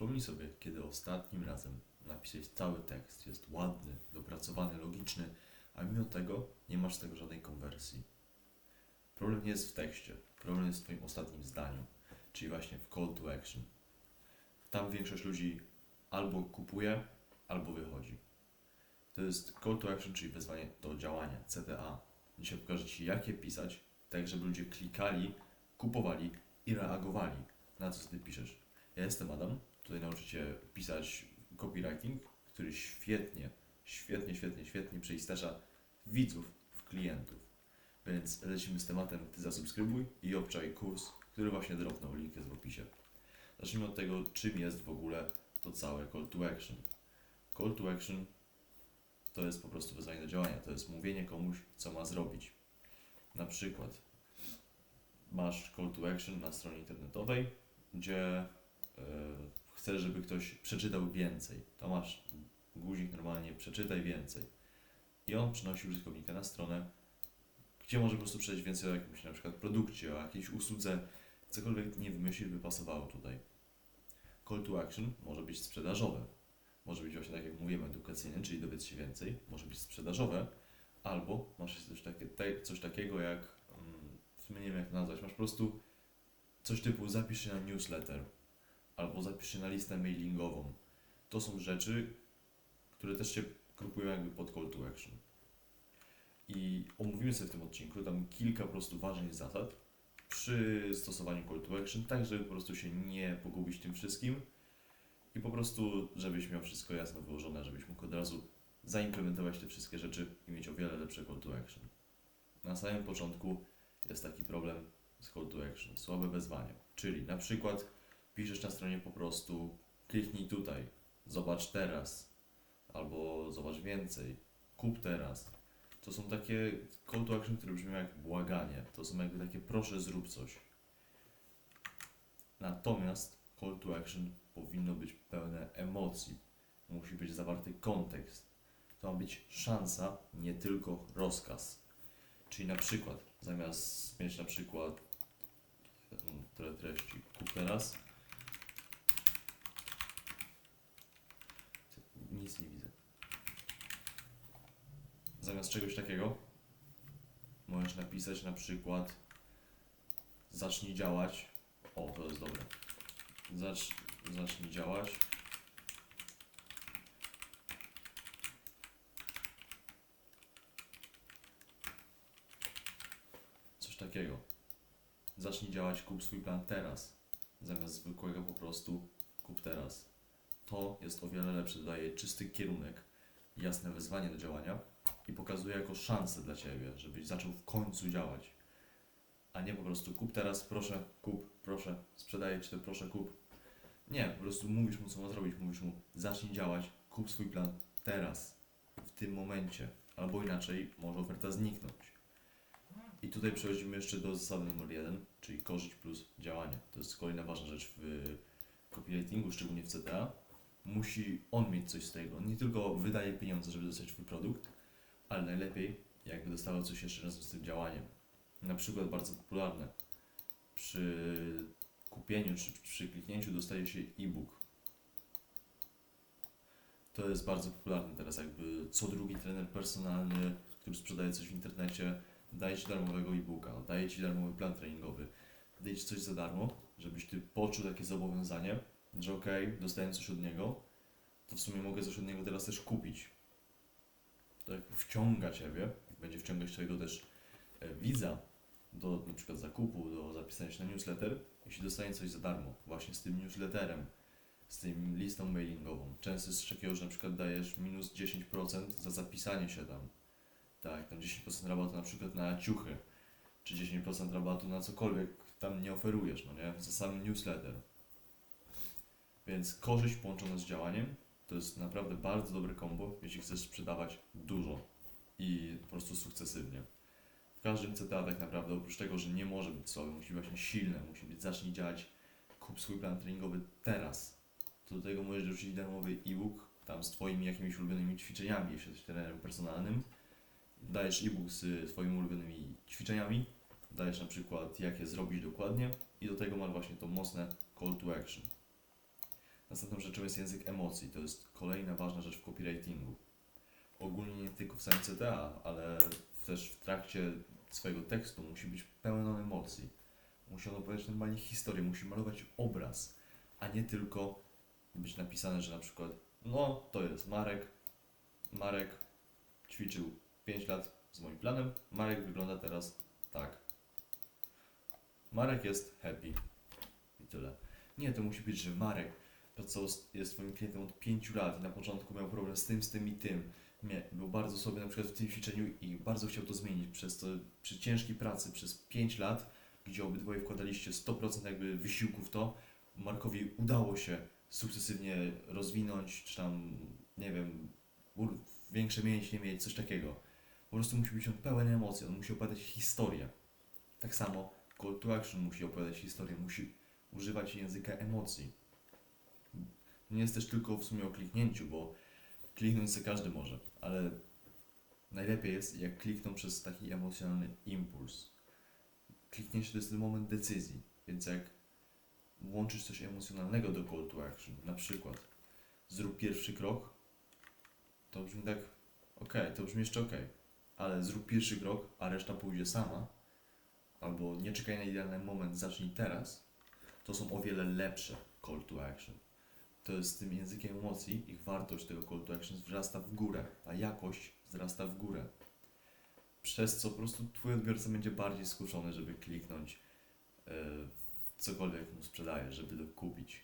Przypomnij sobie, kiedy ostatnim razem napisałeś cały tekst, jest ładny, dopracowany, logiczny, a mimo tego nie masz z tego żadnej konwersji. Problem nie jest w tekście, problem jest w Twoim ostatnim zdaniu, czyli właśnie w call to action. Tam większość ludzi albo kupuje, albo wychodzi. To jest call to action, czyli wezwanie do działania, CTA. Dzisiaj pokażę Ci, jak je pisać, tak żeby ludzie klikali, kupowali i reagowali na co Ty piszesz. Ja jestem Adam, tutaj nauczę Cię pisać copywriting, który świetnie, świetnie, świetnie, świetnie przeistarza widzów w klientów. Więc lecimy z tematem, Ty zasubskrybuj i obczaj kurs, który właśnie dropnął, link jest w opisie. Zacznijmy od tego, czym jest w ogóle to całe call to action. Call to action to jest po prostu wezwanie do działania, to jest mówienie komuś, co ma zrobić. Na przykład masz call to action na stronie internetowej, gdzie chcesz, żeby ktoś przeczytał więcej. To masz guzik normalnie, przeczytaj więcej. I on przynosi użytkownika na stronę, gdzie może po prostu przeczytać więcej o jakimś na przykład produkcie, o jakiejś usłudze, cokolwiek nie wymyślić, by pasowało tutaj. Call to action może być sprzedażowe. Może być właśnie tak jak mówiłem, edukacyjne, czyli dowiedz się więcej. Może być sprzedażowe, albo masz coś, takie, coś takiego jak, mm, w sumie nie wiem jak nazwać, masz po prostu coś typu zapisz się na newsletter, albo zapisz się na listę mailingową. To są rzeczy, które też się grupują jakby pod call to action. I omówimy sobie w tym odcinku tam kilka po prostu ważnych zasad przy stosowaniu call to action, tak żeby po prostu się nie pogubić tym wszystkim i po prostu, żebyś miał wszystko jasno wyłożone, żebyś mógł od razu zaimplementować te wszystkie rzeczy i mieć o wiele lepsze call to action. Na samym początku jest taki problem z call to action, słabe wezwanie. Czyli na przykład piszesz na stronie po prostu kliknij tutaj, zobacz teraz, albo zobacz więcej, kup teraz. To są takie call to action, które brzmią jak błaganie. To są jakby takie proszę zrób coś. Natomiast call to action powinno być pełne emocji. Musi być zawarty kontekst. To ma być szansa, nie tylko rozkaz. Czyli na przykład, zamiast mieć na przykład mm, tyle treści, kup teraz. Nic nie widzę. Zamiast czegoś takiego, możesz napisać na przykład zacznij działać. O, to jest dobre. Zacz, zacznij działać. Coś takiego. Zacznij działać, kup swój plan teraz. Zamiast zwykłego po prostu kup teraz. To jest o wiele lepsze, daje czysty kierunek, jasne wezwanie do działania i pokazuje jako szansę dla Ciebie, żebyś zaczął w końcu działać. A nie po prostu kup teraz, proszę, kup, proszę, sprzedaję Ci to, proszę, kup. Nie, po prostu mówisz mu, co ma zrobić. Mówisz mu, zacznij działać, kup swój plan teraz, w tym momencie. Albo inaczej, może oferta zniknąć. I tutaj przechodzimy jeszcze do zasady numer jeden, czyli korzyść plus działanie. To jest kolejna ważna rzecz w copywritingu, szczególnie w CTA. Musi on mieć coś z tego. Nie tylko wydaje pieniądze, żeby dostać swój produkt, ale najlepiej, jakby dostawał coś jeszcze razem z tym działaniem. Na przykład bardzo popularne. Przy kupieniu czy przy kliknięciu dostaje się e-book. To jest bardzo popularne teraz, jakby co drugi trener personalny, który sprzedaje coś w internecie, daje Ci darmowego e-booka, daje Ci darmowy plan treningowy, daje Ci coś za darmo, żebyś Ty poczuł takie zobowiązanie, że okej, okay, dostałem coś od niego, to w sumie mogę coś od niego teraz też kupić. To jak wciąga Ciebie, będzie wciągać Twojego też e, widza do na przykład zakupu, do zapisania się na newsletter, jeśli dostanie coś za darmo, właśnie z tym newsletterem, z tym listą mailingową. Często jest takiego, że na przykład dajesz minus 10% za zapisanie się tam. Tak, tam 10% rabatu na przykład na ciuchy, czy 10% rabatu na cokolwiek tam nie oferujesz, no nie? Za sam newsletter. Więc korzyść połączona z działaniem to jest naprawdę bardzo dobre kombo, jeśli chcesz sprzedawać dużo i po prostu sukcesywnie. W każdym CTA tak naprawdę, oprócz tego, że nie może być słabe, musi być właśnie silne, musi być, zacznij działać, kup swój plan treningowy teraz. To do tego możesz dorzucić darmowy e-book, tam z Twoimi jakimiś ulubionymi ćwiczeniami, jeśli jesteś trenerem personalnym. Dajesz e-book z Twoimi ulubionymi ćwiczeniami, dajesz na przykład jak je zrobić dokładnie i do tego masz właśnie to mocne call to action. Następną rzeczą jest język emocji. To jest kolejna ważna rzecz w copywritingu. Ogólnie nie tylko w samym CTA, ale też w trakcie swojego tekstu musi być pełen emocji. Musi on opowiadać normalnie historię, musi malować obraz, a nie tylko być napisane, że na przykład no to jest Marek, Marek ćwiczył 5 lat z moim planem, Marek wygląda teraz tak. Marek jest happy. I tyle. Nie, to musi być, że Marek pracował, z- jest twoim klientem od 5 lat i na początku miał problem z tym, z tym i tym. Nie, był bardzo słaby na przykład w tym ćwiczeniu i bardzo chciał to zmienić. Przez to, przy ciężkiej pracy przez 5 lat, gdzie obydwoje wkładaliście 100% jakby wysiłku w to, Markowi udało się sukcesywnie rozwinąć, czy tam, nie wiem, większe mięśnie mieć, coś takiego. Po prostu musi być on pełen emocji, on musi opowiadać historię. Tak samo Call to Action musi opowiadać historię, musi używać języka emocji. Nie jest też tylko w sumie o kliknięciu, bo kliknąć sobie każdy może, ale najlepiej jest jak klikną przez taki emocjonalny impuls. Kliknięcie to jest ten moment decyzji, więc jak włączysz coś emocjonalnego do call to action, na przykład zrób pierwszy krok, to brzmi tak ok, to brzmi jeszcze ok, ale zrób pierwszy krok, a reszta pójdzie sama, albo nie czekaj na idealny moment, zacznij teraz, to są o wiele lepsze call to action. To jest z tym językiem emocji, ich wartość tego call to action wzrasta w górę, a jakość wzrasta w górę. Przez co po prostu twój odbiorca będzie bardziej skuszony, żeby kliknąć yy, cokolwiek mu sprzedajesz, żeby to kupić,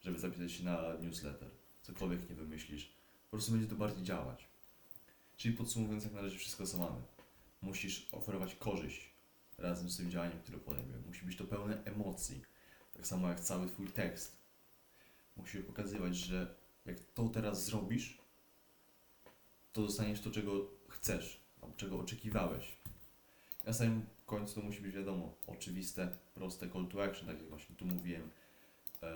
żeby zapisać się na newsletter, cokolwiek nie wymyślisz. Po prostu będzie to bardziej działać. Czyli podsumowując, jak na wszystko co mamy. Musisz oferować korzyść razem z tym działaniem, które podejmiemy. Musi być to pełne emocji. Tak samo jak cały Twój tekst. Musisz pokazywać, że jak to teraz zrobisz, to dostaniesz to, czego chcesz, albo czego oczekiwałeś. Na samym końcu to musi być wiadomo, oczywiste, proste call to action, tak jak właśnie tu mówiłem. E,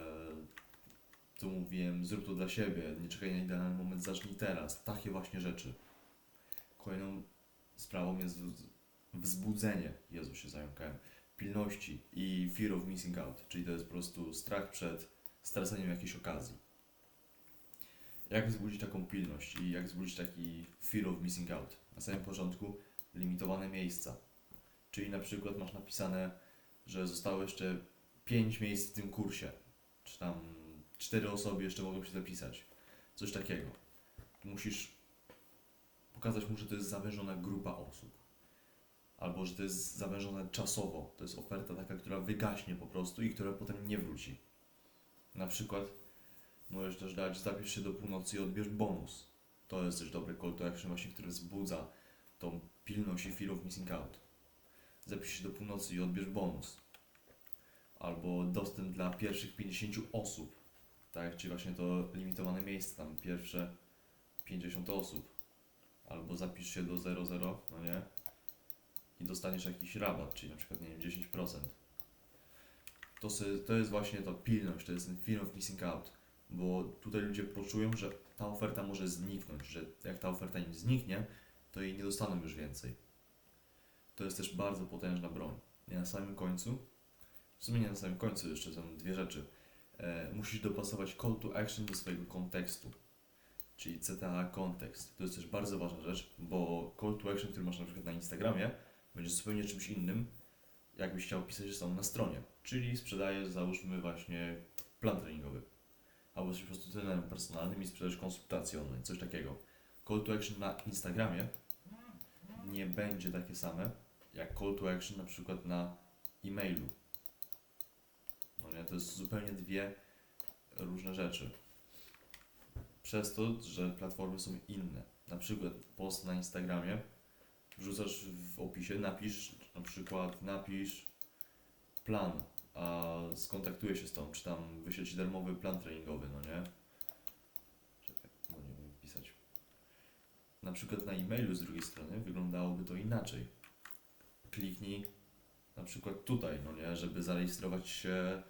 tu mówiłem, zrób to dla siebie, nie czekaj na idealny moment, zacznij teraz. Takie właśnie rzeczy. Kolejną sprawą jest wz- wzbudzenie, Jezu się zająkałem, pilności i fear of missing out, czyli to jest po prostu strach przed straceniem jakiejś okazji. Jak wzbudzić taką pilność i jak wzbudzić taki fear of missing out? Na samym początku limitowane miejsca. Czyli na przykład masz napisane, że zostało jeszcze 5 miejsc w tym kursie, czy tam 4 osoby jeszcze mogą się zapisać. Coś takiego. Musisz pokazać mu, że to jest zawężona grupa osób. Albo że to jest zawężone czasowo. To jest oferta taka, która wygaśnie po prostu i która potem nie wróci. Na przykład możesz też dać zapisz się do północy i odbierz bonus. To jest też dobry call to action właśnie, który wzbudza tą pilność i fear of missing out. Zapisz się do północy i odbierz bonus. Albo dostęp dla pierwszych 50 osób. Tak, czyli właśnie to limitowane miejsce, tam pierwsze 50 osób. Albo zapisz się do 00, no nie? I dostaniesz jakiś rabat, czyli na przykład, nie wiem, 10%. To, se, to jest właśnie ta pilność, to jest ten fear of missing out. Bo tutaj ludzie poczują, że ta oferta może zniknąć, że jak ta oferta im zniknie, to jej nie dostaną już więcej. To jest też bardzo potężna broń. I na samym końcu, w sumie nie na samym końcu, jeszcze są dwie rzeczy. E, musisz dopasować call to action do swojego kontekstu, czyli CTA kontekst. To jest też bardzo ważna rzecz, bo call to action, który masz na przykład na Instagramie, będzie zupełnie czymś innym, jakbyś chciał pisać że są na stronie. Czyli sprzedajesz, załóżmy właśnie plan treningowy. Albo jesteś po prostu trenerem personalnym i sprzedajesz konsultacje online, coś takiego. Call to action na Instagramie nie będzie takie same jak call to action na przykład na e-mailu. No nie, to jest zupełnie dwie różne rzeczy. Przez to, że platformy są inne. Na przykład post na Instagramie wrzucasz w opisie, napisz na przykład napisz plan, a skontaktuję się z tą, czy tam wyślę Ci darmowy plan treningowy, no nie? Czekaj, bo nie umiem pisać. Na przykład na e-mailu z drugiej strony wyglądałoby to inaczej. Kliknij na przykład tutaj, no nie, żeby zarejestrować się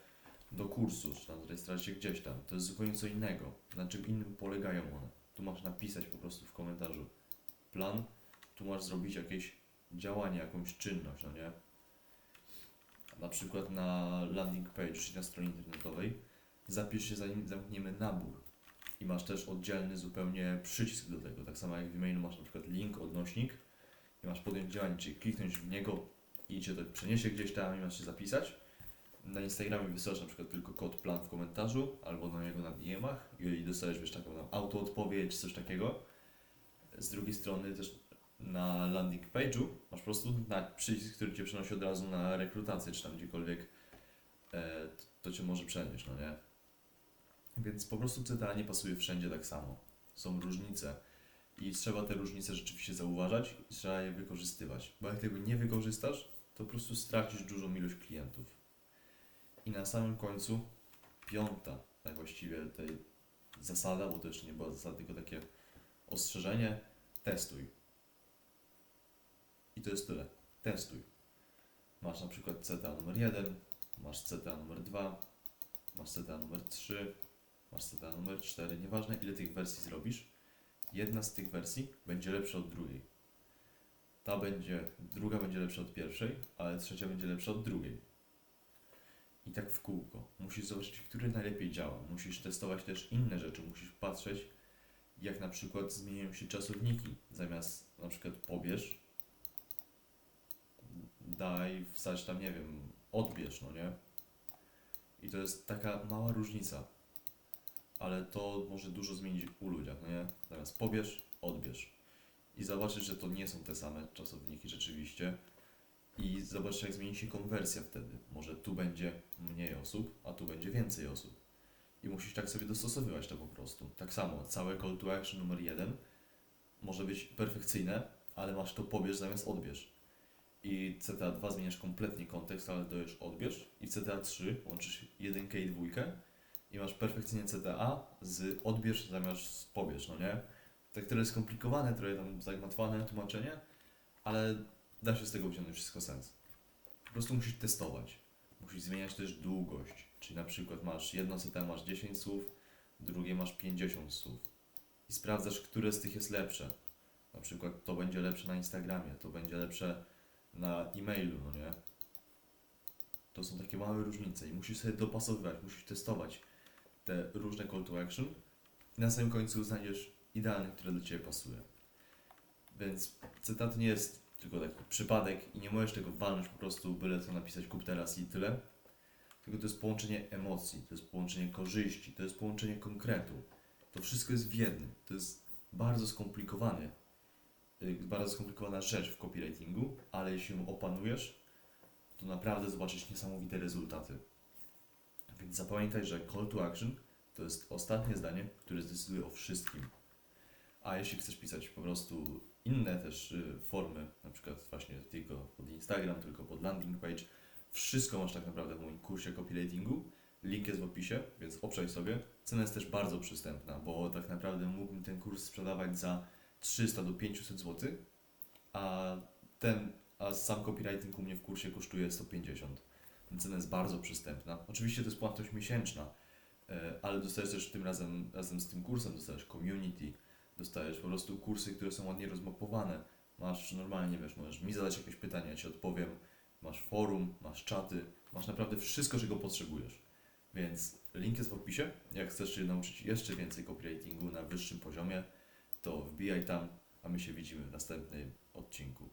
do kursu, czy tam zarejestrować się gdzieś tam. To jest zupełnie co innego. Na czym innym polegają one. Tu masz napisać po prostu w komentarzu plan, tu masz zrobić jakieś działanie, jakąś czynność, no nie? Na przykład na landing page, czyli na stronie internetowej, zapisz się zanim zamkniemy nabór. I masz też oddzielny zupełnie przycisk do tego. Tak samo jak w e-mailu masz na przykład link, odnośnik i masz podjąć działanie, czyli kliknąć w niego i cię to przeniesie gdzieś tam i masz się zapisać. Na Instagramie wysyłasz na przykład tylko kod plan w komentarzu albo na niego na DM-ach i dostajesz wiesz taką tam autoodpowiedź, coś takiego. Z drugiej strony też na landing page'u masz po prostu na przycisk, który cię przenosi od razu na rekrutację, czy tam gdziekolwiek e, to, to cię może przenieść, no nie? Więc po prostu CTA nie pasuje wszędzie tak samo. Są różnice i trzeba te różnice rzeczywiście zauważać i trzeba je wykorzystywać. Bo jak tego nie wykorzystasz, to po prostu stracisz dużą ilość klientów. I na samym końcu piąta, tak właściwie tej zasada, bo to jeszcze nie była zasada, tylko takie ostrzeżenie, testuj. I to jest tyle. Testuj. Masz na przykład CTA numer 1, masz CTA numer 2, masz CTA numer 3, masz CTA numer 4. Nieważne ile tych wersji zrobisz, jedna z tych wersji będzie lepsza od drugiej. Ta będzie, druga będzie lepsza od pierwszej, ale trzecia będzie lepsza od drugiej. I tak w kółko. Musisz zobaczyć, który najlepiej działa. Musisz testować też inne rzeczy. Musisz patrzeć, jak na przykład zmieniają się czasowniki. Zamiast na przykład pobierz, daj, wsadź tam, nie wiem, odbierz, no nie? I to jest taka mała różnica. Ale to może dużo zmienić u ludziach, no nie? Zamiast pobierz, odbierz. I zobaczysz, że to nie są te same czasowniki rzeczywiście. I zobaczysz, jak zmieni się konwersja wtedy. Może tu będzie mniej osób, a tu będzie więcej osób. I musisz tak sobie dostosowywać to po prostu. Tak samo, całe call to action numer jeden może być perfekcyjne, ale masz to pobierz zamiast odbierz. I CTA2 zmieniasz kompletnie kontekst, ale dajesz odbierz. I CTA3 łączysz 1 i 2 i masz perfekcyjnie CTA z odbierz zamiast z pobierz, no nie? Tak trochę skomplikowane, trochę tam zagmatwane tłumaczenie, ale da się z tego wyciągnąć wszystko sens. Po prostu musisz testować. Musisz zmieniać też długość. Czyli na przykład masz jedno CTA masz 10 słów, drugie masz 50 słów. I sprawdzasz, które z tych jest lepsze. Na przykład to będzie lepsze na Instagramie, to będzie lepsze na e-mailu, no nie? To są takie małe różnice i musisz sobie dopasowywać, musisz testować te różne call to action i na samym końcu znajdziesz idealny, który do Ciebie pasuje. Więc cytat nie jest tylko taki przypadek i nie możesz tego walnąć po prostu byle co napisać kup teraz i tyle. Tylko to jest połączenie emocji, to jest połączenie korzyści, to jest połączenie konkretu. To wszystko jest w jednym. To jest bardzo skomplikowane, bardzo skomplikowana rzecz w copywritingu, ale jeśli ją opanujesz, to naprawdę zobaczysz niesamowite rezultaty. Więc zapamiętaj, że call to action to jest ostatnie zdanie, które zdecyduje o wszystkim. A jeśli chcesz pisać po prostu inne też y, formy, na przykład właśnie tylko pod Instagram, tylko pod landing page, wszystko masz tak naprawdę w moim kursie copywritingu. Link jest w opisie, więc obczaj sobie. Cena jest też bardzo przystępna, bo tak naprawdę mógłbym ten kurs sprzedawać za 300 do 500 zł, a ten, a sam copywriting u mnie w kursie kosztuje 150. Więc cena jest bardzo przystępna. Oczywiście to jest płatność miesięczna, e, ale dostajesz też tym razem, razem z tym kursem, dostajesz community, dostajesz po prostu kursy, które są ładnie rozmapowane. Masz normalnie, wiesz, możesz mi zadać jakieś pytania, ja Ci odpowiem. Masz forum, masz czaty, masz naprawdę wszystko, czego potrzebujesz. Więc link jest w opisie. Jak chcesz się nauczyć jeszcze więcej copywritingu na wyższym poziomie, to wbijaj tam, a my się widzimy w następnym odcinku.